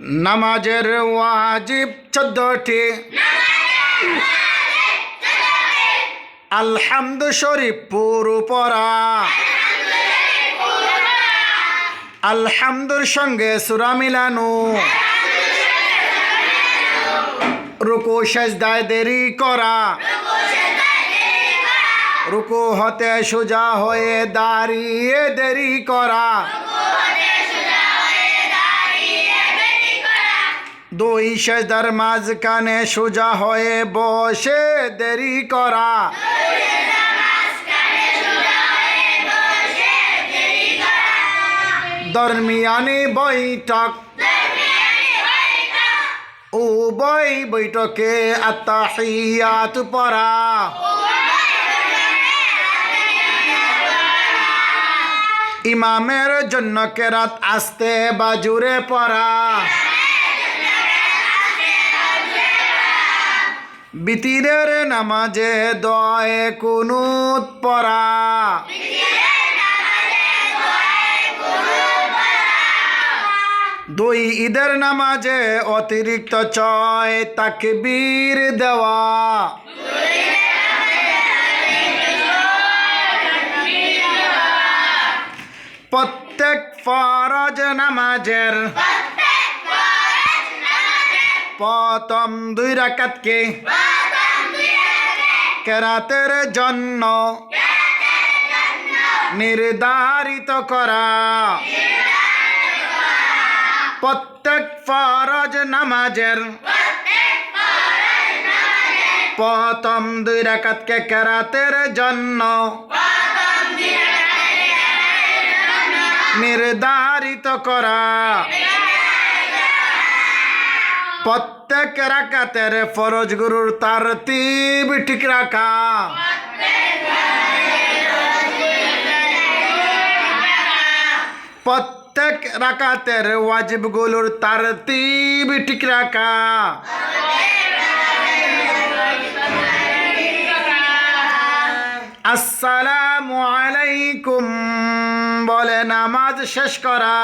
নামাজের ওয়াজিব চোদ্দটি। আলহামদু শরীফ পুরু পড়া। আলহামদুর সঙ্গে সুরা মিলানো। রুকু সেজদায় দেরি করা। রুকু হতে সোজা হয়ে দাঁড়িয়ে দেরি করা। দুই সেজদার মাঝখানে সোজা হয়ে বসে দেরি করা। দরমিয়ানি বৈঠক। উভয় বৈঠকে আত্মাহিয়াত পড়া। ইমামের জন্য কেরাত আসতে বাজুরে পড়া। বিতিরের নামাজে দয়ে কুনুত পড়া। দুই ঈদের নামাজে অতিরিক্ত চয় তাকবীর দেওয়া। প্রত্যেক ফরজ নামাজের প্রথম দুই রাকাতকে কেরাতের জন্য নির্ধারিত করা। প্রত্যেক ফরজ নামাজের প্রথম দুই রাকাতকে কেরাতের জন্য নির্ধারিত করা। প্রত্যেক রাকাতের ফরজ গুরুর তার তিব ঠিক রাখা। প্রত্যেক রাকাতের ওয়াজিবগুলোর তার তিব ঠিক রাখা। আসসালামু আলাইকুম, বলে নামাজ শেষ করা।